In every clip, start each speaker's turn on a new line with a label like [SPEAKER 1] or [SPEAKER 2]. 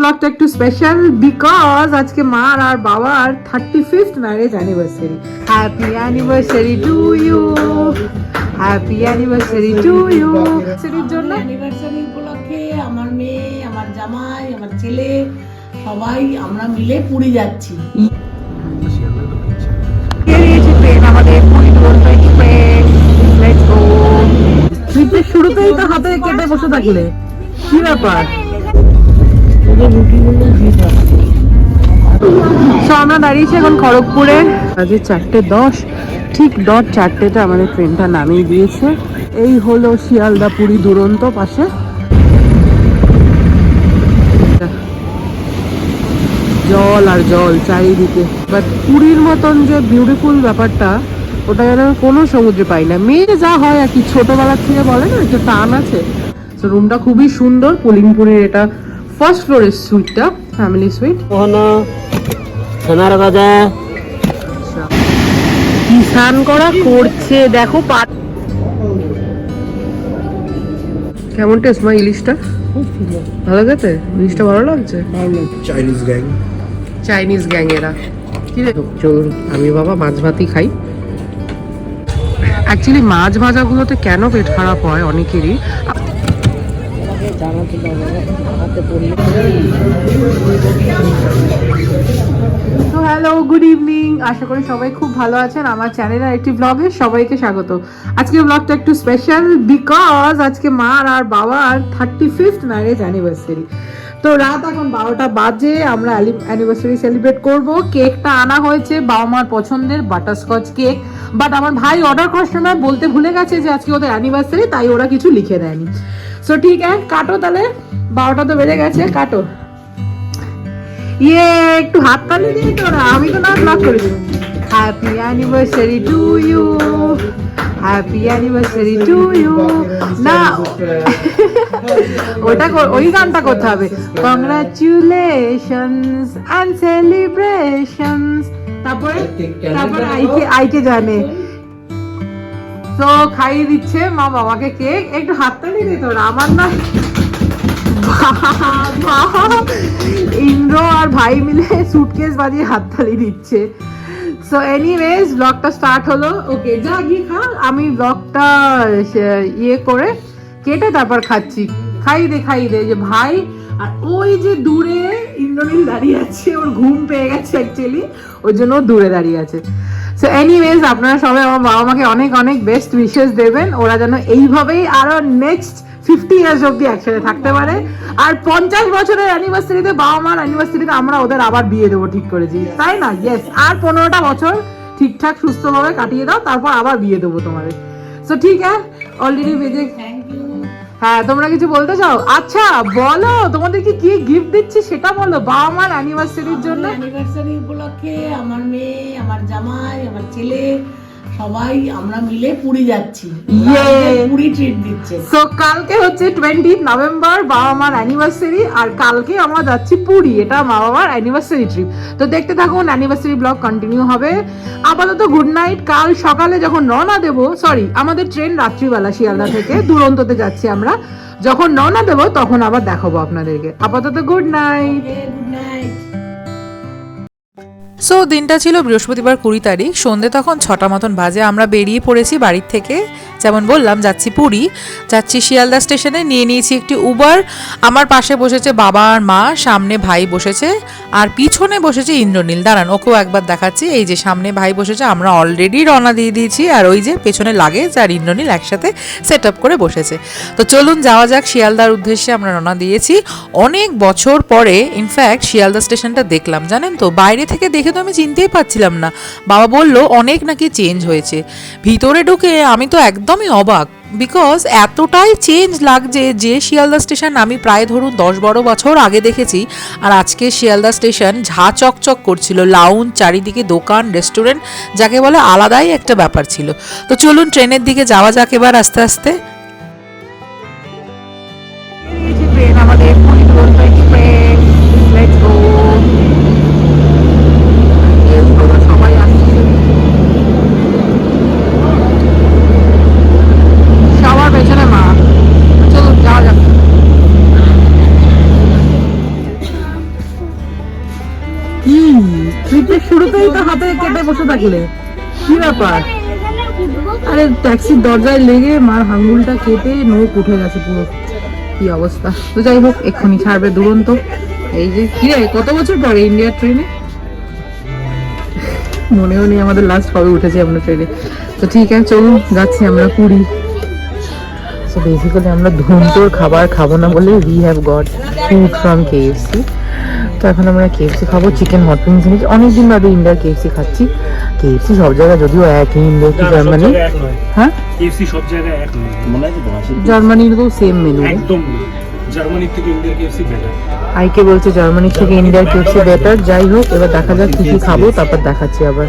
[SPEAKER 1] ব্লগটা একটু special because আজকে মার আর বাবার thirty fifth marriage anniversary happy anniversary to you happy anniversary to you সেটির জন্য?
[SPEAKER 2] অ্যানিভার্সারি উপলক্ষে আমার মেয়ে আমার জামাই আমার ছেলে সবাই আমরা মিলে পুরী যাচ্ছি।
[SPEAKER 1] শুরুতেই তো হাতে কেটে বসে থাকলে। কি ব্যাপার? So, আমরা দাঁড়িয়েছি এখন খড়গপুরে। আজকে চারটে দশ। ঠিক ডট চারটেতে আমাদের ট্রেনটা নামিয়ে দিয়েছে। এই হলো শিয়ালদা পুরী দুরন্ত পাশে। জল আর জল চারিদিকে। বাট পুরীর মতন যে বিউটিফুল ব্যাপারটা ওটা যেন কোনো সমুদ্রে পাই না। মেয়ে যা হয় আর কি ছোটবেলার থেকে বলে না একটু টান আছে। তো রুমটা খুবই সুন্দর। পুলিংপুরের এটা ফার্স্ট ফ্লোরের সুইটটা ফ্যামিলি সুইট
[SPEAKER 3] মোহন সোনার গজা
[SPEAKER 1] কি স্নান করা করছে? দেখো পা কেমন টেস্ট মা ইলিশটা? ভালো খেতে? ইলিশটা ভালো লাগছে?
[SPEAKER 4] চাইনিজ গ্যাং
[SPEAKER 1] চাইনিজ গ্যাং এরা। কি রে? চলুন আমি বাবা মাছ ভাতই খাই। অ্যাকচুয়ালি মাছ ভাজাগুলোতে কেন পেট খারাপ হয় অনেকেরই?
[SPEAKER 3] জানাতে পারব হাতে পড়লে।
[SPEAKER 1] তো হ্যালো, গুড ইভিনিং। আশা করি সবাই খুব ভালো আছেন। আমার চ্যানেলের একটি ব্লগে সবাইকে স্বাগত। আজকে ব্লগটা একটু স্পেশাল বিকজ আজকে মার আর বাবার থার্টি ফিফথ ম্যারেজ অ্যানিভার্সারি তো রাত এখন বারোটা বাজে, আমরা অ্যানিভার্সারি সেলিব্রেট করব। কেকটা আনা হয়েছে বাবা মার পছন্দের বাটারস্কচ কেক বাট আমার ভাই অর্ডার করার সময় বলতে ভুলে গেছে যে আজকে ওদের অ্যানিভার্সারি তাই ওরা কিছু লিখে দেয়নি। সো ঠিক আছে কাটো তাহলে। বারোটা তো বেজে গেছে কাটো। ইয়ে একটু হাত তালি দিই তোরা আমি তো না ব্লক করে। দেবো happy anniversary to you happy anniversary to you না ওটা ওই গানটা করতে হবে। কংগ্রাচুলেশনস অ্যান্ড সেলিব্রেশনস তারপরে তারপরে আইকে আইকে জানে। তো খাইয়ে দিচ্ছে মা বাবাকে কেক। একটু হাততালি দে তোরা, আমার না ইন্দ্র আর ভাই মিলে সুটকেস বাজিয়ে হাততালি দিচ্ছে। সো এনিওয়েজ ব্লগটা স্টার্ট হলো। ওকে যা গিয়ে খা আমি ব্লগটা ইয়ে করে কেটে তারপর খাচ্ছি। খাই দে খাই দে যে ভাই আর ওই যে দূরে ইন্দ্রনীল দাঁড়িয়ে আছে, ওর ঘুম পেয়ে গেছে অ্যাকচুয়ালি ওর জন্য দূরে দাঁড়িয়ে আছে। সো এনিওয়েজ আপনারা সবাই আমার বাবা মাকে অনেক অনেক বেস্ট উইশেস দেবেন। ওরা যেন এইভাবেই আরও নেক্সট ফিফটি ইয়ার্স অব্দি একসাথে থাকতে পারে। আর পঞ্চাশ বছরের অ্যানিভার্সারিতে বাবা মার অ্যানিভার্সারিতে আমরা ওদের আবার বিয়ে দেবো, ঠিক করেছি। তাই না? ইয়েস আর পনেরোটা বছর ঠিকঠাক সুস্থভাবে কাটিয়ে দাও, তারপর আবার বিয়ে দেবো তোমাদের। সো ঠিক আছে অলরেডি বেজে
[SPEAKER 2] থ্যাংক ইউ
[SPEAKER 1] হ্যাঁ তোমরা কিছু বলতে চাও? আচ্ছা বলো তোমাদের কি কি গিফট দিচ্ছি সেটা বলো বাবা মার অ্যানিভার্সারির জন্য?
[SPEAKER 2] অ্যানিভার্সারি উপলক্ষে আমার মেয়ে আমার জামাই আমার ছেলে সবাই আমরা মিলে পুরী যাচ্ছি। পুরী ট্রিট দিচ্ছে।
[SPEAKER 1] সো কালকে হচ্ছে টোয়েন্টি নভেম্বর বাবা মার অ্যানিভার্সারি আর কালকে আমরা যাচ্ছি পুরী। এটা মা বাবার অ্যানিভার্সারি ট্রিপ তো দেখতে থাকুন অ্যানিভার্সারি ব্লগ কন্টিনিউ হবে। আপাতত গুড নাইট কাল সকালে যখন রওনা দেব সরি আমাদের ট্রেন রাত্রিবেলা শিয়ালদা থেকে দুরন্ততে যাচ্ছি আমরা। যখন রওনা দেব তখন আবার দেখাবো আপনাদেরকে। আপাতত good night
[SPEAKER 2] good night
[SPEAKER 5] so দিনটা ছিল বৃহস্পতিবার কুড়ি তারিখ। সন্ধে তখন ছটা মতন বাজে। আমরা বেরিয়ে পড়েছি বাড়ির থেকে। যেমন বললাম, যাচ্ছি পুরী। যাচ্ছি শিয়ালদা স্টেশনে। নিয়ে নিয়েছি একটি উবার আমার পাশে বসেছে বাবা আর মা, সামনে ভাই বসেছে। আর পিছনে বসেছে ইন্দ্রনীল। দাঁড়ান, ওকেও একবার দেখাচ্ছি। এই যে সামনে ভাই বসেছে, আমরা অলরেডি রওনা দিয়ে দিয়েছি। আর ওই যে পেছনে লাগেজ আর ইন্দ্রনীল একসাথে সেট আপ করে বসেছে। তো চলুন, যাওয়া যাক শিয়ালদার উদ্দেশ্যে আমরা রওনা দিয়েছি। অনেক বছর পরে ইনফ্যাক্ট শিয়ালদা স্টেশনটা দেখলাম, জানেন তো? বাইরে থেকে দেখে তো আমি চিনতেই পারছিলাম না। বাবা বলল, অনেক নাকি চেঞ্জ হয়েছে। ভিতরে ঢুকে আমি তো একদমই অবাক। বিকজ এতটাই চেঞ্জ লাগছে যে শিয়ালদা স্টেশন আমি প্রায় ধরুন দশ বারো বছর আগে দেখেছি, আর আজকে শিয়ালদা স্টেশন ঝা চকচক করছিল। লাউন চারিদিকে দোকান রেস্টুরেন্ট যাকে বলে আলাদাই একটা ব্যাপার ছিল। তো চলুন ট্রেনের দিকে যাওয়া যাক এবার আস্তে আস্তে।
[SPEAKER 1] ট্রেন আমাদের শুরুতেই তো হাতে কেটে বসে থাকলে। কি ব্যাপার? আরে ট্যাক্সির দরজায় লেগে মার হাঙ্গুলটা কেটে নোক উঠে গেছে পুরো। কি অবস্থা? তো যাই হোক, এক্ষুনি ছাড়বে দুরন্ত। এই যে, কি রে, কত বছর পরে ইন্ডিয়ার ট্রেনে মনেও নেই আমাদের লাস্ট কবে উঠেছি আমরা ট্রেনে তো ঠিক আছে, চলুন, যাচ্ছি আমরা পুরী। সো বেসিক্যালি আমরা ধুমতোর খাবার খাব না বলে we have got food from KFC তো এখন আমরা কেএফসি খাব চিকেন হট উইংস অনেক অনেকদিন বাদে ইন্ডিয়ার কেএফসি খাচ্ছি। কেএফসি সব জায়গায় যদিও একই ইন্ডিয়া কি জার্মানি হ্যাঁ?
[SPEAKER 4] কেএফসি সব জায়গায় এক
[SPEAKER 3] মনে আছে তোমার
[SPEAKER 1] জার্মানির তো সেম মেনু
[SPEAKER 4] একদম। জার্মানির থেকে ইন্ডিয়ার কেএফসি বেটার
[SPEAKER 1] আইকে বলছে জার্মানির থেকে ইন্ডিয়ার কেএফসি বেটার যাই হোক এবার দেখা যাক কি কি খাব তারপর দেখাচ্ছি আবার।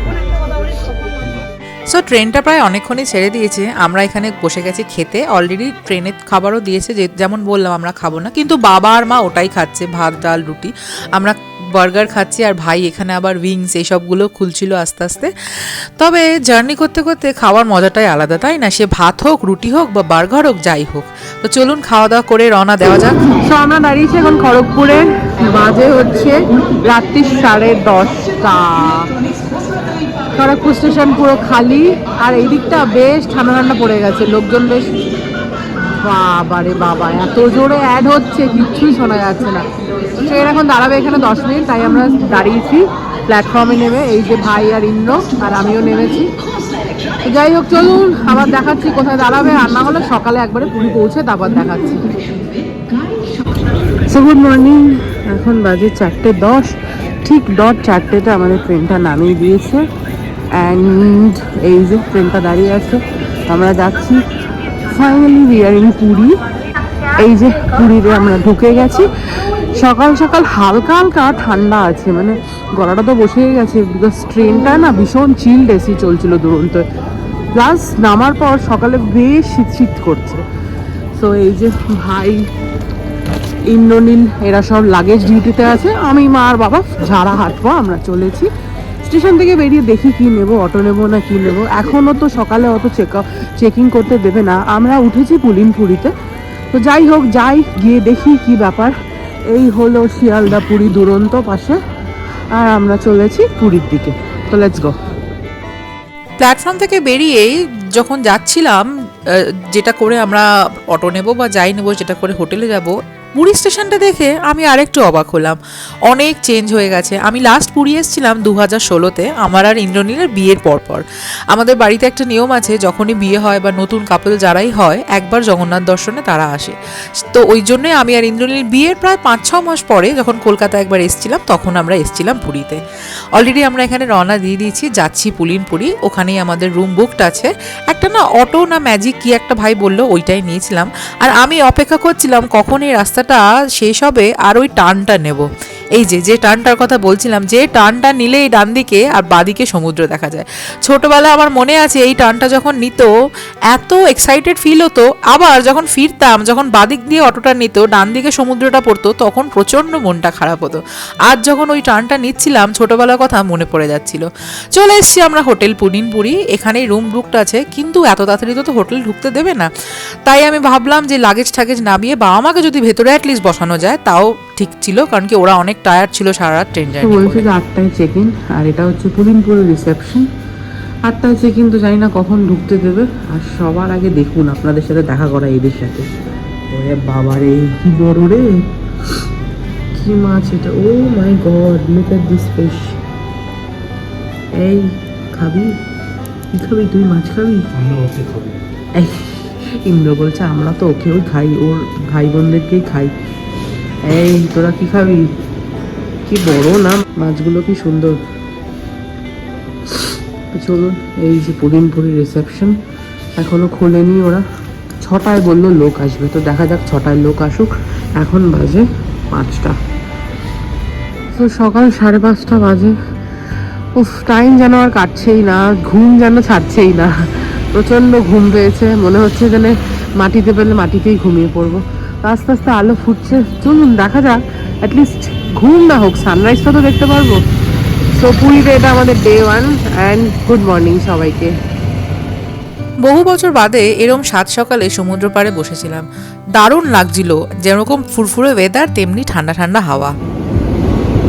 [SPEAKER 5] সো ট্রেনটা প্রায় অনেকক্ষণই ছেড়ে দিয়েছে। আমরা এখানে বসে গেছি খেতে। অলরেডি ট্রেনের খাবারও দিয়েছে। যে, যেমন বললাম, আমরা খাব না। কিন্তু বাবা আর মা ওটাই খাচ্ছে, ভাত, ডাল, রুটি। আমরা বার্গার খাচ্ছি আর ভাই এখানে আবার উইংস এইসবগুলো খুলছিল আস্তে আস্তে। তবে জার্নি করতে করতে খাওয়ার মজাটাই আলাদা, তাই না? সে ভাত হোক, রুটি হোক বা বার্গার হোক, যাই হোক। তো চলুন খাওয়া দাওয়া করে রওনা দেওয়া যাক।
[SPEAKER 1] আমরা দাঁড়িয়েছি এখন খড়গপুরে। বাজে হচ্ছে রাত্রি সাড়ে দশটা। খড়গপুর স্টেশন পুরো খালি, আর এই দিকটা বেশ ঠান্ডা ঠান্ডা পড়ে গেছে, লোকজন বেশ বাবারে বাবা, এত জোরে অ্যাড হচ্ছে কিচ্ছুই শোনা যাচ্ছে না। ট্রেন এখন দাঁড়াবে এখানে দশ মিনিট, তাই আমরা দাঁড়িয়েছি প্ল্যাটফর্মে নেমে, এই যে ভাই আর ইন্দ্র, আর আমিও নেমেছি। যাই হোক, চলুন, আবার দেখাচ্ছি কোথায় দাঁড়াবে, আর না হলে সকালে একবারে পুরী পৌঁছে তারপর দেখাচ্ছি। গুড মর্নিং এখন বাজে চারটে দশ, ঠিক ডট চারটেতে আমাদের ট্রেনটা নামিয়ে দিয়েছে। অ্যান্ড এই যে ট্রেনটা দাঁড়িয়ে আছে, আমরা যাচ্ছি। Finally we are in Puri এই যে পুরীতে আমরা ঢুকে গেছি। সকাল সকাল হালকা হালকা ঠান্ডা আছে মানে গলাটা তো বসেই গেছে বিকজ ট্রেনটা না ভীষণ চিল্ড এসি চলছিল দুরন্ত। প্লাস নামার পর সকালে বেশ শীত শীত করছে। সো এই যে ভাই ইন্দ্রনীল, এরা সব লাগেজ ডিউটিতে আছে। আমি মা আর বাবা ঝাড়া হাঁটবো, আমরা চলেছি। স্টেশন থেকে বেরিয়ে দেখি কি নেব, অটো নেব না কি নেব। এখনও তো সকালে অত চেক চেকিং করতে দেবে না। আমরা উঠেছি পুলিনপুরিতে। তো যাই হোক, যাই, গিয়ে দেখি কি ব্যাপার। এই হলো শিয়ালদা পুরী দুরন্ত পাশে। আর আমরা চলেছি পুরীর দিকে। তো লেটস গো
[SPEAKER 5] প্ল্যাটফর্ম থেকে বেরিয়েই যখন যাচ্ছিলাম যেটা করে আমরা অটো নেব বা যাই নেব, যেটা করে হোটেলে যাব পুরী স্টেশনটা দেখে আমি আরেকটু অবাক হলাম। অনেক চেঞ্জ হয়ে গেছে। আমি লাস্ট পুরী এসেছিলাম দু হাজার ষোলোতে, আমার আর ইন্দ্রনীলের বিয়ের পরপর। আমাদের বাড়িতে একটা নিয়ম আছে, যখনই বিয়ে হয় বা নতুন কাপল যারাই হয়, একবার জগন্নাথ দর্শনে তারা আসে। তো ওই জন্যই আমি আর ইন্দ্রনীল বিয়ের প্রায় পাঁচ ছ মাস পরে যখন কলকাতা একবার এসেছিলাম, তখন আমরা এসেছিলাম পুরীতে। অলরেডি আমরা এখানে রওনা দিয়ে দিয়েছি, যাচ্ছি পুলিনপুরি। ওখানেই আমাদের রুম বুকড আছে। একটা না অটো না ম্যাজিক কি একটা ভাই বলল, ওইটাই নিয়েছিলাম। আর আমি অপেক্ষা করছিলাম কখন এই রাস্তাটা শেষ হবে আর ওই টানটা নেব। এই যে যে টানটার কথা বলছিলাম, যে টানটা নিলে এই ডান দিকে আর বাদিকে সমুদ্র দেখা যায়। ছোটবেলায় আমার মনে আছে এই টানটা যখন নিত, এত এক্সাইটেড ফিল হতো। আবার যখন ফিরতাম, যখন বাদিক দিয়ে অটোটা নিত, ডান দিকে সমুদ্রটা পড়তো, তখন প্রচণ্ড মনটা খারাপ হতো। আজ যখন ওই টানটা নিচ্ছিলাম, ছোটবেলার কথা মনে পড়ে যাচ্ছিল। চলে এসেছি আমরা হোটেল পুনিনপুরি এখানেই রুম বুকটা আছে, কিন্তু এত তাড়াতাড়ি তো হোটেল ঢুকতে দেবে না। তাই আমি ভাবলাম যে লাগেজ ঠাগেজ নামিয়ে বাবা মাকে যদি ভেতরে অ্যাটলিস্ট বসানো যায়, তাও ঠিক ছিল কারণ কি ওরা অনেক টায়ার্ড ছিল সারা রাত ট্রেন জার্নি
[SPEAKER 1] বলছে যে আটটায় চেক ইন আর এটা হচ্ছে পুলিনপুর রিসেপশন আটটায় চেক ইন তো জানি না কখন ঢুকতে দেবে আর সবার আগে দেখুন আপনাদের সাথে দেখা করা এদের সাথে। ওরে বাবা রে কি বড় রে। কি মাছ এটা? ও my god look at this fish এই খাবি? কি খাবি? তুই মাছ খাবি?
[SPEAKER 4] আমরা ওকে খাব।
[SPEAKER 1] এই ইন্দ্র বলছে আমরা তো ওকেও খাই ওর ভাই বোনদেরকেই খাই। এই, তোরা কি খাবি? কি বড় না মাছগুলো কি সুন্দর। চলুন এই যে পুরিনপুরি রিসেপশন এখনও খোলেনি ওরা। ছটায় বলল লোক আসবে, তো দেখা যাক ছটায় লোক আসুক। এখন বাজে পাঁচটা। তো সকাল সাড়ে পাঁচটা বাজে। উফ টাইম যেন আর কাটছেই না, ঘুম যেন ছাড়ছেই না। প্রচণ্ড ঘুম পেয়েছে, মনে হচ্ছে যেন মাটিতে পেলে মাটিতেই ঘুমিয়ে পড়ব। আস্তে আস্তে আলো ফুটছে। চলুন দেখা যাক। অ্যাটলিস্ট ঘুম না হোক সানরাইজটা তো দেখতে পারব। সো পুরীতে এটা আমাদের day one and good morning সবাইকে।
[SPEAKER 5] বহু বছর বাদে এরম সাত সকালে সমুদ্র পাড়ে বসেছিলাম। দারুণ লাগছিল যেরকম ফুরফুরে ওয়েদার তেমনি ঠান্ডা ঠান্ডা হাওয়া।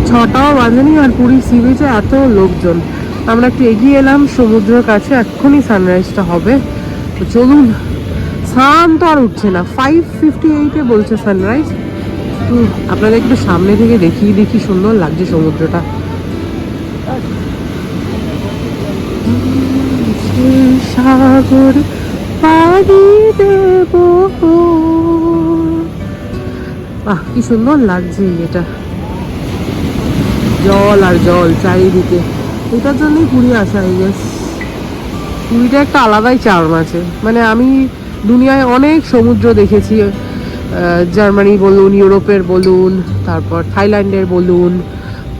[SPEAKER 1] ছটাও বাজেনি আর পুরী সি বিচে এত লোকজন। আমরা একটু এগিয়ে এলাম সমুদ্রের কাছে এক্ষুনি সানরাইজটা হবে। তো চলুন সান তো আর উঠছে না। ফাইভ ফিফটি এইটে বলছে সানরাইজ আপনাদের একটু সামনে থেকে দেখিয়ে দেখি, সুন্দর লাগছে সমুদ্রটা। সাগর পাড়ি দেব। আহ কি সুন্দর লাগছে এটা। জল আর জল চারিদিকে। এটার জন্যই পুরী আসা আই গেস পুরীটা একটা আলাদাই চার্ম আছে। মানে আমি দুনিয়ায় অনেক সমুদ্র দেখেছি জার্মানি বলুন, ইউরোপের বলুন, তারপর থাইল্যান্ডের বলুন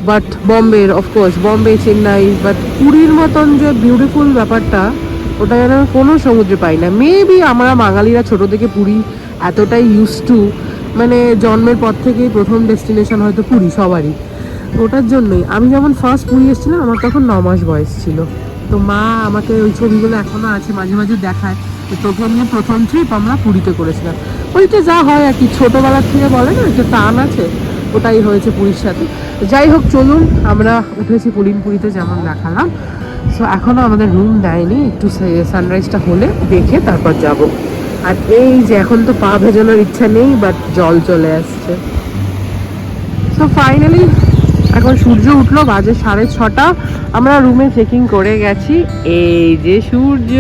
[SPEAKER 1] but বম্বের of course Bombay, Chennai but পুরীর মতন যে বিউটিফুল ব্যাপারটা, ওটা যেন কোনো সমুদ্রে পাই না। মেবি আমরা বাঙালিরা ছোট থেকে পুরী এতটাই ইউজ টু মানে জন্মের পর থেকেই প্রথম ডেস্টিনেশন হয়তো পুরী সবারই। ওটার জন্যই। আমি যেমন ফার্স্ট পুরী এসেছিলাম, আমার তখন ন মাস বয়স ছিল। তো মা আমাকে ওই ছবিগুলো এখনও আছে, মাঝে মাঝে দেখায়। তো প্রথম দিন প্রথম ট্রিপ আমরা পুরীতে করেছিলাম। ওইটা যা হয় আর কি, ছোটোবেলার থেকে বলে না, যে টান আছে, ওটাই হয়েছে পুরীর সাথে। যাই হোক, চলুন, আমরা উঠেছি পুলিন পুরীতে যেমন দেখালাম। সো এখনও আমাদের রুম দেয়নি, একটু সানরাইজটা হলে দেখে তারপর যাব। আর এই যে এখন তো পা ভেজানোর ইচ্ছা নেই বাট জল চলে আসছে। সো ফাইনালি এখন সূর্য উঠল বাজে সাড়ে ছটা। আমরা রুমে চেকিং করে গেছি। এই যে সূর্য!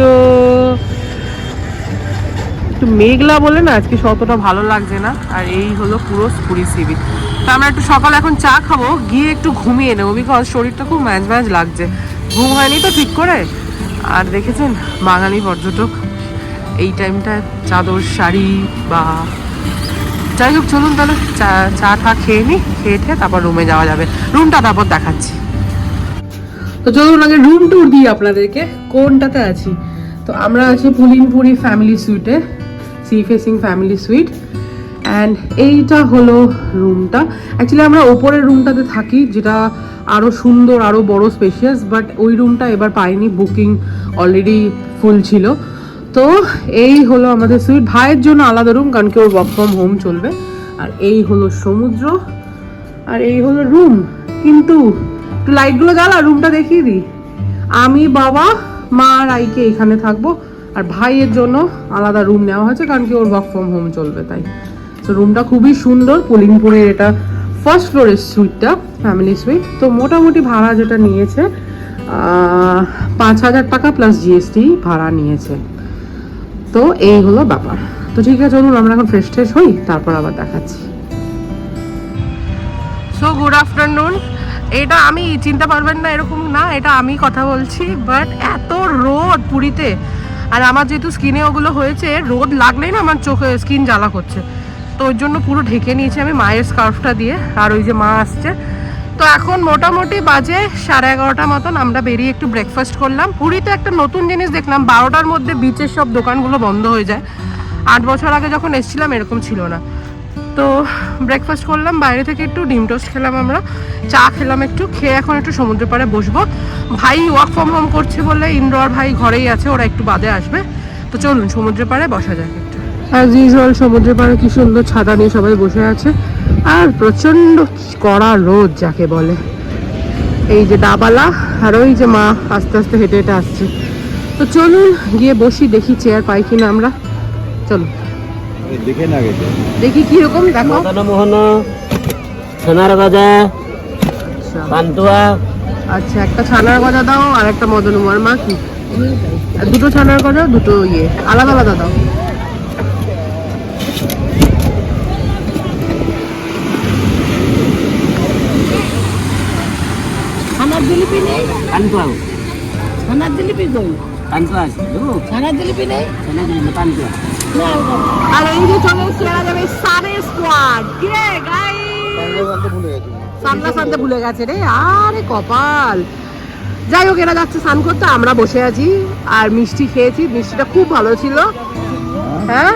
[SPEAKER 1] একটু মেঘলা বলে না, আজকে অতটা ভালো লাগছে না। আর এই হলো পুরো পুরী সিবি তো আমরা একটু সকাল এখন চা খাব, গিয়ে একটু ঘুমিয়ে নেব বিকজ শরীরটা খুব ম্যাচ ম্যাচ লাগছে। ঘুম হয়নি তো ঠিক করে? আর দেখেছেন, বাঙালি পর্যটক, এই টাইমটা চাদর, শাড়ি বা যাই হোক, চলুন তাহলে চা চা টা খেয়ে নিই খেয়ে ঠেয়ে তারপর রুমে যাওয়া যাবে। রুমটা তারপর দেখাচ্ছি। তো চলুন আগে রুম ট্যুর দিই আপনাদেরকে, কোনটাতে আছি? তো আমরা আছি Pulinpuri family সুইটে sea facing family suite and এইটা হলো রুমটা অ্যাকচুয়ালি আমরা ওপরের রুমটাতে থাকি, যেটা আরও সুন্দর আরও বড় স্পেশিয়াস বাট ওই রুমটা এবার পাইনি বুকিং অলরেডি ফুল ছিল। তো এই হলো আমাদের সুইট ভাইয়ের জন্য আলাদা রুম কারণ কি ওর ওয়ার্ক ফ্রম হোম চলবে। আর এই হলো সমুদ্র, আর এই হলো রুম কিন্তু লাইটগুলো জ্বালা রুমটা দেখিয়ে দিই। আমি, বাবা, মা আর আইকে এখানে থাকব। আর ভাইয়ের জন্য আলাদা রুম নেওয়া হয়েছে, কারণ কি ওর ওয়ার্ক ফ্রম হোম চলবে, তাই। তো রুমটা খুবই সুন্দর পুলিংপুরের এটা ফার্স্ট ফ্লোরের সুইটটা ফ্যামিলি সুইট তো মোটামুটি ভাড়া যেটা নিয়েছে পাঁচ হাজার টাকা প্লাস জিএসটি ভাড়া নিয়েছে। তো এই হলো ব্যাপার। তো ঠিক আছে, চলুন আমরা এখন ফ্রেশ ট্রেশ হই, তারপর আবার দেখাচ্ছি। সো গুড আফটারনুন এটা আমি চিনতে পারবেন না, এরকম না, এটা আমি কথা বলছি বাট এত রোদ পুরীতে। আর আমার যেহেতু স্কিনে ওগুলো হয়েছে, রোদ লাগলেই না আমার চোখে স্কিন জ্বালা করছে। তো ওর জন্য পুরো ঢেকে নিয়েছি আমি মায়ের স্কার্ফটা দিয়ে, আর ওই যে মা আসছে। তো এখন মোটামুটি বাজে সাড়ে এগারোটা মতন, আমরা বেরিয়ে একটু ব্রেকফাস্ট করলাম। পুরীতে একটা নতুন জিনিস দেখলাম, বারোটার মধ্যে বিচের সব দোকানগুলো বন্ধ হয়ে যায়। আট বছর আগে যখন এসছিলাম, এরকম ছিল না। তো ব্রেকফাস্ট করলাম, বাইরে থেকে একটু ডিম টোস্ট খেলাম আমরা, চা খেলাম একটু, খেয়ে এখন একটু সমুদ্র পাড়ে বসবো। ভাই ওয়ার্ক ফ্রম হোম করছে বলে ইন্দ্র ভাই ঘরেই আছে, ওরা একটু বাদে আসবে। তো চলুন সমুদ্র পাড়ে বসা যাক একটু। অ্যাজ ইউজুয়াল সমুদ্র পাড়ে কি সুন্দর ছাতা নিয়ে সবাই বসে আছে। আর প্রচণ্ড কড়া রোদ যাকে বলে। এই যে ডাবালা, আর ওই যে মা আস্তে আস্তে হেঁটে হেঁটে আসছে। তো চলুন গিয়ে বসি, দেখি চেয়ার পাই কিনা আমরা। চলুন।
[SPEAKER 6] দেখে না গেছে।
[SPEAKER 1] দেখি কীরকম দেখো।
[SPEAKER 3] মদন মোহন সোনার গজা পান্তুয়া।
[SPEAKER 1] আচ্ছা একটা ছানার গজা দাও আর একটা মদন উমার মা কি? আর দুটো ছানার গজা দুটো ইয়ে। আলাদা আলাদা দাও।
[SPEAKER 2] ছানার জিলিপি নেই?
[SPEAKER 3] পান্তুয়া।
[SPEAKER 2] ছানার জিলিপি কই?
[SPEAKER 3] পান্তুয়া আছে।
[SPEAKER 2] ছানার জিলিপি নেই?
[SPEAKER 3] সোনা দিন পান্তুয়া।
[SPEAKER 1] আর এই যে চলে এসছে এরা যাবে সারে স্কোয়াড কি গাই সামনা সামনে ভুলে গেছে রে, আরে কপাল। যাই হোক, এরা যাচ্ছে স্নান করতে, আমরা বসে আছি, আর মিষ্টি খেয়েছি, মিষ্টিটা খুব ভালো ছিল। হ্যাঁ?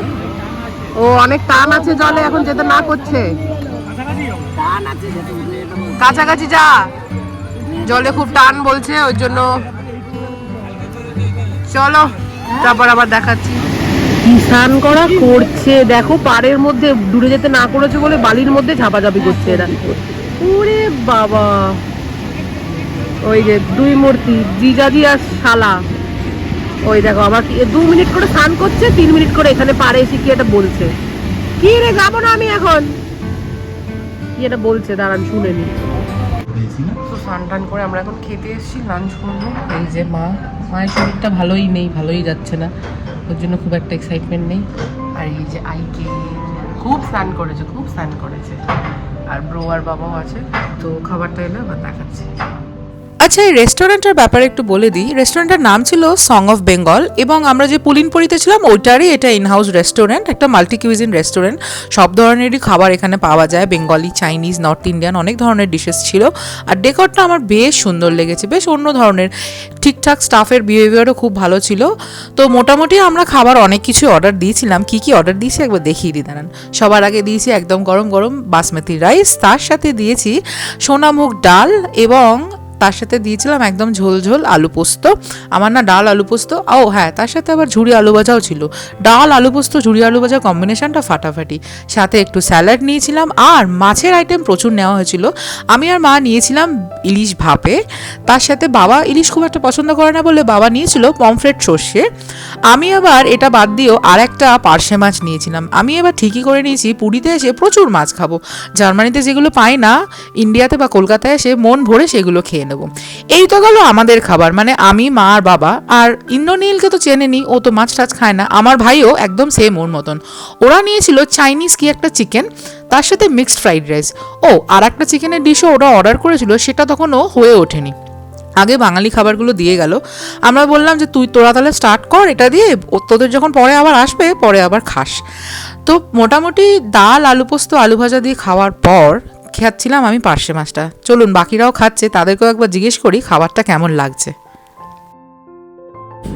[SPEAKER 1] ও, অনেক টান আছে জলে, এখন যেতে না করছে। কাছাকাছি যা। জলে খুব টান বলছে, ওই জন্য। চলো, তারপর আবার দেখাচ্ছি। স্নান করা করছে। দেখো, পাড়ের মধ্যে দূরে যেতে না করেছে বলে বালির মধ্যে ঝাপাঝাপি করছে এরা। ওরে বাবা! ওই যে দুই মূর্তি, জিজাজি আর শালা। ওই দেখো, আবার কি- দু মিনিট করে স্নান করছে, তিন মিনিট করে এখানে পাড়ে এসে কি এটা বলছে? কি রে, যাব না আমি এখন? কি এটা বলছে? দাঁড়ান, শুনে নি। স্নান টান করে আমরা এখন খেতে এসেছি লাঞ্চ করব। এই যে মা মায়ের শরীরটা ভালোই নেই, ভালোই যাচ্ছে না। ওর জন্য খুব একটা এক্সাইটমেন্ট নেই। আর এই যে আইকে খুব স্নান করেছে, খুব স্নান করেছে। আর ব্রো আর বাবাও আছে, তো খাবারটা এলে আবার দেখাচ্ছি।
[SPEAKER 5] আচ্ছা এই রেস্টুরেন্টের ব্যাপারে একটু বলে দিই। রেস্টুরেন্টের নাম ছিল সং অফ বেঙ্গল এবং আমরা যে পুলিনপুরিতে ছিলাম, ওইটারই এটা ইনহাউস রেস্টুরেন্ট, একটা মাল্টি কিউজিন রেস্টুরেন্ট। সব ধরনেরই খাবার এখানে পাওয়া যায় বেঙ্গলি চাইনিজ নর্থ ইন্ডিয়ান অনেক ধরনের ডিশেস ছিল। আর ডেকরটা আমার বেশ সুন্দর লেগেছে, বেশ অন্য ধরনের। ঠিকঠাক স্টাফের বিহেভিয়ারও খুব ভালো ছিল। তো মোটামুটি আমরা খাবার অনেক কিছু অর্ডার দিয়েছিলাম। কি কি অর্ডার দিয়েছি? একবার দেখিয়ে দিই, দাঁড়ান। সবার আগে দিয়েছি একদম গরম গরম বাসমতি রাইস তার সাথে দিয়েছি সোনামুখ ডাল এবং তার সাথে দিয়েছিলাম একদম ঝোল ঝোল আলু পোস্ত। আমার না ডাল, আলু পোস্ত ও হ্যাঁ তার সাথে আবার ঝুড়ি আলু ভাজাও ছিল। ডাল, আলু পোস্ত ঝুড়ি আলু ভাজা কম্বিনেশনটা ফাটাফাটি। সাথে একটু স্যালাড নিয়েছিলাম আর মাছের আইটেম প্রচুর নেওয়া হয়েছিল। আমি আর মা নিয়েছিলাম ইলিশ ভাপে। তার সাথে বাবা ইলিশ খুব একটা পছন্দ করে না বলে বাবা নিয়েছিল পমফ্রেট সর্ষে। আমি আবার এটা বাদ দিয়েও আর একটা পার্শে মাছ নিয়েছিলাম। আমি এবার ঠিকই করে নিয়েছি, পুরীতে এসে প্রচুর মাছ খাব। জার্মানিতে যেগুলো পাই না, ইন্ডিয়াতে বা কলকাতায় এসে মন ভরে সেগুলো খেয়ে নেব এই তো গেল আমাদের খাবার মানে আমি, মা আর বাবা। আর ইন্দ্রনীলকে তো চেনে নি ও তো মাছ টাছ খায় না। আমার ভাইও একদম সেম ওর মতন। ওরা নিয়েছিল চাইনিজ কি একটা চিকেন তার সাথে মিক্সড ফ্রাইড রাইস ও, আর একটা চিকেনের ডিশও ওরা অর্ডার করেছিল, সেটা তখনও হয়ে ওঠেনি। আগে বাঙালি খাবারগুলো দিয়ে গেল। আমরা বললাম যে, তুই, তোরা তাহলে স্টার্ট কর এটা দিয়ে তোদের যখন পরে আবার আসবে, পরে আবার খাস। তো মোটামুটি ডাল আলু পোস্ত, আলু ভাজা দিয়ে খাওয়ার পর খাচ্ছিলাম আমি পার্শে মাছটা। চলুন বাকিরাও খাচ্ছে তাদেরকেও একবার জিজ্ঞেস করি খাবারটা কেমন লাগছে।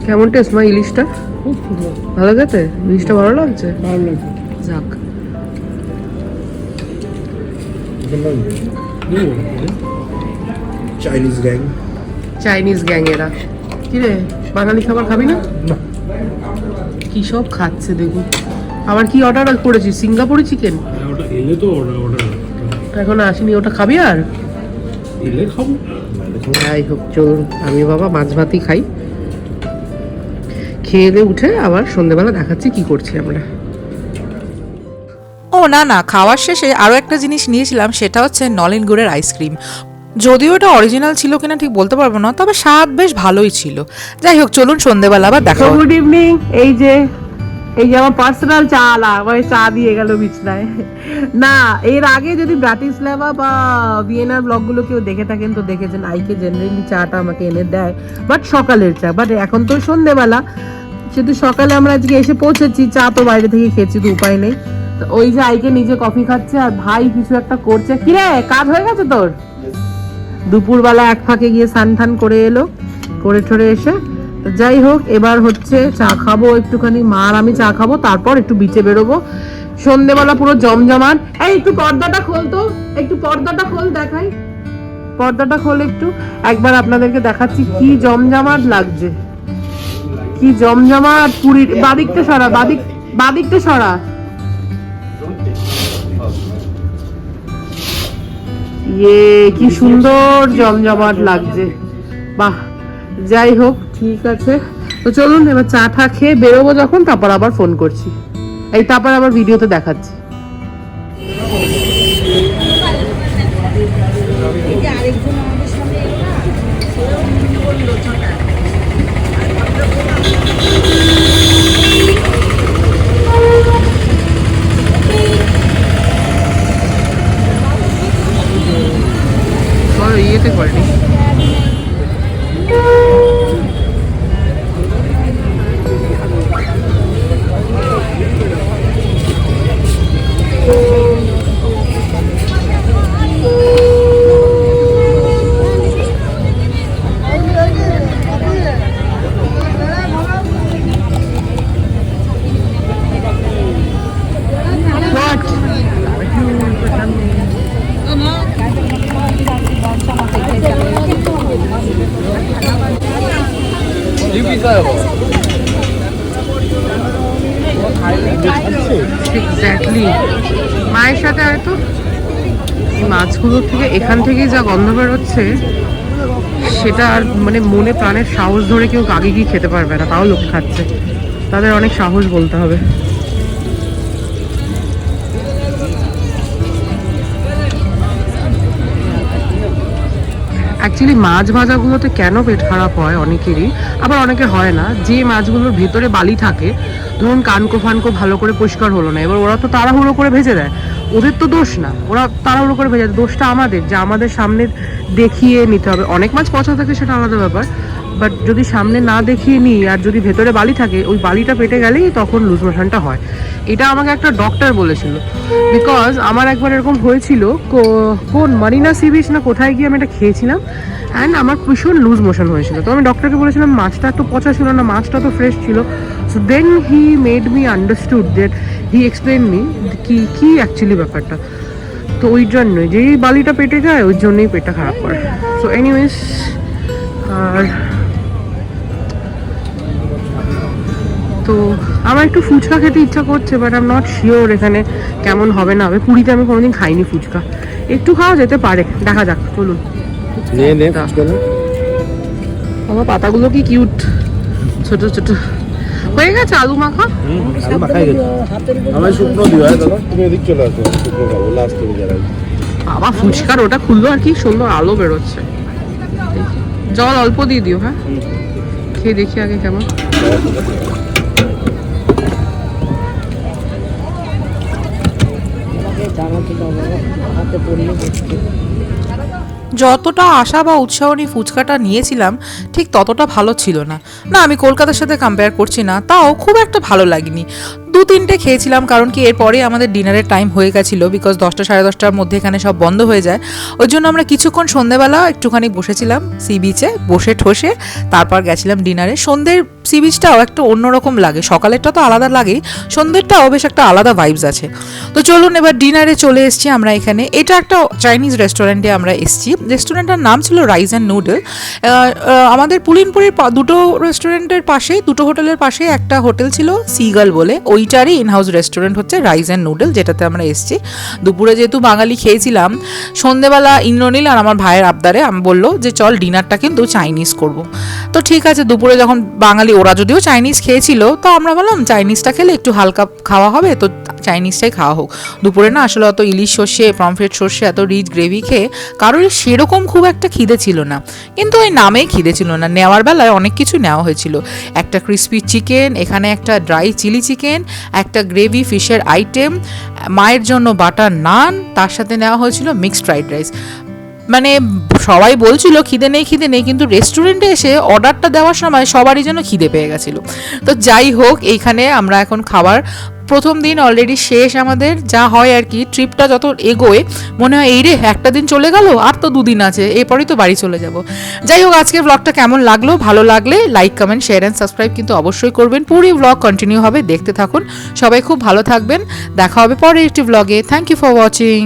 [SPEAKER 1] কেমন টেস্ট মা ইলিশটা? ভালো গেছে ইলিশটা ভালো লাগছে?
[SPEAKER 2] ভালো লাগছে।
[SPEAKER 1] যাক।
[SPEAKER 4] চাইনিজ গ্যাং
[SPEAKER 1] চাইনিজ গ্যাং এরা। কি রে বাঙালি খাবার খাবি না? কি সব খাচ্ছে দেখুন। আবার কি অর্ডার করেছিস? সিঙ্গাপুরি চিকেন
[SPEAKER 4] ওটা এলে তো অর্ডার অর্ডার
[SPEAKER 1] এখন আসেনি ওটা খাবি আর? যাই হোক চলুন আমি বাবা মাছ ভাতই খাই। খেয়ে দিয়ে উঠে আবার সন্ধেবেলা দেখাচ্ছি কি করছি আমরা।
[SPEAKER 5] ও না না খাওয়ার শেষে আরও একটা জিনিস নিয়েছিলাম সেটা হচ্ছে নলেন গুড়ের আইসক্রিম যদিও এটা অরিজিনাল ছিল কিনা ঠিক বলতে পারব না তবে স্বাদ বেশ ভালোই ছিল। যাই হোক চলুন সন্ধেবেলা আবার দেখা।
[SPEAKER 1] গুড ইভিনিং এই যে এই যে আমার পার্সোনাল চা আলা আমার চা দিয়ে গেল বিছনায়। না এর আগে যদি ব্রাটিসলাভা বা ভিয়েনার ব্লগগুলো কেউ দেখে থাকেন তো দেখেছেন আইকে জেনারেলি চাটা আমাকে এনে দেয় বাট সকালের চা বাট এখন তো সন্ধেবেলা শুধু সকালে আমরা আজকে এসে পৌঁছেছি চা তো বাইরে থেকে খেয়েছি তো উপায় নেই। তো ওই যে আইকে নিজে কফি খাচ্ছে আর ভাই কিছু একটা করছে। কিরে কাজ হয়ে গেছে তোর? দুপুরবেলা এক ফাঁকে গিয়ে সান করে এলো করে ঠরে এসে যাই হোক, এবার হচ্ছে চা খাব, একটুখানি মা আর আমি চা খাব, তারপর একটু বিচে বেরোবো। সন্ধেবেলা পুরো জমজমাট। এই, একটু পর্দাটা খোল তো, একটু পর্দাটা খোল দেখাই। পর্দাটা খোল একটু। একবার আপনাদেরকে দেখাচ্ছি কি জমজমাট লাগছে। কি জমজমাট পুরীর, বাদিকটা সরা, বাদিক, বাদিকটা সরা। ইয়ে কি সুন্দর জমজমাট লাগছে। বাহ। যাই হোক ঠিক আছে। তো চলুন, এবার চা টা খেয়ে বেরোবো যখন, তারপর আবার ফোন করছি। এই তারপর আবার ভিডিওতে দেখাচ্ছি। এক্স্যাক্টলি মায়ের সাথে হয়তো এই মাছগুলোর থেকে এখান থেকে যা গন্ধ বেরোচ্ছে, সেটা আর মানে মনে প্রাণের সাহস ধরে কেউ আগে গিয়ে খেতে পারবে না, তাও লোক খাচ্ছে। তাদের অনেক সাহস বলতে হবে। অ্যাকচুয়ালি মাছ ভাজাগুলোতে কেন পেট খারাপ হয় অনেকেরই? আবার অনেকে হয় না। যে মাছগুলোর ভেতরে বালি থাকে, ধরুন কানকো ফানকো ভালো করে পরিষ্কার হলো না, এবার ওরা তো তাড়াহুড়ো করে ভেজে দেয়। ওদের তো দোষ না, ওরা তাড়াহুড়ো করে ভেজে দেয়। দোষটা আমাদের, যে আমাদের সামনে দেখিয়ে নিতে হবে। অনেক মাছ পচা থাকে, সেটা আলাদা ব্যাপার। বাট যদি সামনে না দেখিয়ে নিই আর যদি ভেতরে বালি থাকে, ওই বালিটা পেটে গেলেই তখন লুজ মোশনটা হয়। এটা আমাকে একটা ডক্টর বলেছিল। বিকজ আমার একবার এরকম হয়েছিল কোন মারিনা সি বিচ না কোথায় গিয়ে আমি এটা খেয়েছিলাম অ্যান্ড আমার ভীষণ লুজ মোশন হয়েছিল। তো আমি ডক্টরকে বলেছিলাম, মাছটা তো পচা ছিল না, মাছটা তো ফ্রেশ ছিল। So then he made me understood that he explain me কি কি অ্যাকচুয়ালি ব্যাপারটা। তো ওই জন্যই, যেই বালিটা পেটে যায়, ওই জন্যই পেটটা খারাপ করে। সো এনিওয়েজ আর আমার একটু ফুচকা খেতে ইচ্ছা করছে বাট আম নট শিওর এখানে কেমন হবে না হবে। পুরীতে আমি কোনোদিন খাইনি ফুচকা। একটু খাওয়া যেতে পারে দেখা যাক চলুন। আমার পাতাগুলো কি কিউট ছোট ছোট। হয়ে গেছে আলু মাখা?
[SPEAKER 6] আলু মাখাই আমার শুকনো দিও হ্যাঁ তুমি এদিক চলে আসো শুকনো খাব লাস্ট থেকে যারা
[SPEAKER 1] বাবা ফুচকার ওটা খুললো আর কি সুন্দর আলো বেরোচ্ছে। জল অল্প দিয়ে দিও হ্যাঁ? খেয়ে দেখি আগে কেমন।
[SPEAKER 5] যতটা আশা বা উৎসাহ নিয়ে ফুচকাটা নিয়েছিলাম, ঠিক ততটা ভালো ছিল না। না, আমি কলকাতার সাথে কম্পেয়ার করছি না, তাও খুব একটা ভালো লাগেনি। দু তিনটে খেয়েছিলাম, কারণ কি এরপরে আমাদের ডিনারের টাইম হয়ে গেছিল বিকজ দশটা সাড়ে দশটার মধ্যে এখানে সব বন্ধ হয়ে যায়। ওই জন্য আমরা কিছুক্ষণ সন্ধেবেলা একটুখানি বসেছিলাম সি বিচে বসে ঠসে, তারপর গেছিলাম ডিনারে সন্ধ্যের সি বিচটাও একটা অন্যরকম লাগে, সকালেরটা তো আলাদা লাগেই, সন্ধ্যেরটাও বেশ একটা আলাদা ভাইবস আছে। তো চলুন এবার ডিনারে চলে এসেছি আমরা এখানে। এটা একটা চাইনিজ রেস্টুরেন্টে আমরা এসেছি। রেস্টুরেন্টটার নাম ছিল রাইস অ্যান্ড নুডল আমাদের পুলিনপুরের দুটো রেস্টুরেন্টের পাশেই দুটো হোটেলের পাশে একটা হোটেল ছিল সিগাল বলে। ওইটারই ইনহাউস রেস্টুরেন্ট হচ্ছে রাইস অ্যান্ড নুডল যেটাতে আমরা এসেছি। দুপুরে যেহেতু বাঙালি খেয়েছিলাম, সন্ধেবেলা ইন্দ্রনীল আর আমার ভাইয়ের আবদারে আমি বলল যে, চল ডিনারটা কিন্তু চাইনিজ করব। তো ঠিক আছে, দুপুরে যখন বাঙালি, ওরা যদিও চাইনিজ খেয়েছিল, তো আমরা বললাম চাইনিজটা খেলে একটু হালকা খাওয়া হবে। তো চাইনিজটাই খাওয়া হোক। দুপুরে না আসলে অত ইলিশ সর্ষে, পমফ্রেট সর্ষে, এত রিচ গ্রেভি খেয়ে কারোর সেরকম খুব একটা খিদে ছিল না। কিন্তু ওই নামেই খিদে ছিল না। নেওয়ার বেলায় অনেক কিছু নেওয়া হয়েছিল। একটা ক্রিসপি চিকেন এখানে একটা ড্রাই চিলি চিকেন একটা গ্রেভি ফিশের আইটেম মায়ের জন্য বাটার নান তার সাথে নেওয়া হয়েছিল মিক্সড ফ্রাইড রাইস মানে সবাই বলছিল, খিদে নেই খিদে নেই। কিন্তু রেস্টুরেন্টে এসে অর্ডারটা দেওয়ার সময় সবারই যেন খিদে পেয়ে গেছিল। তো যাই হোক এইখানে আমরা এখন খাবার প্রথম দিন অলরেডি শেষ আমাদের, যা হয় আর কি ট্রিপটা যত এগোয়, মনে হয় এই রে, একটা দিন চলে গেল, আর তো দুদিন আছে, এরপরেই তো বাড়ি চলে যাব। যাই হোক, আজকের ব্লগটা কেমন লাগল, ভালো লাগলে like comment share and subscribe কিন্তু অবশ্যই করবেন। পুরো ব্লগ কন্টিনিউ হবে, দেখতে থাকুন। সবাই খুব ভালো থাকবেন। দেখা হবে পরে একটি ব্লগে থ্যাংক ইউ ফর ওয়াচিং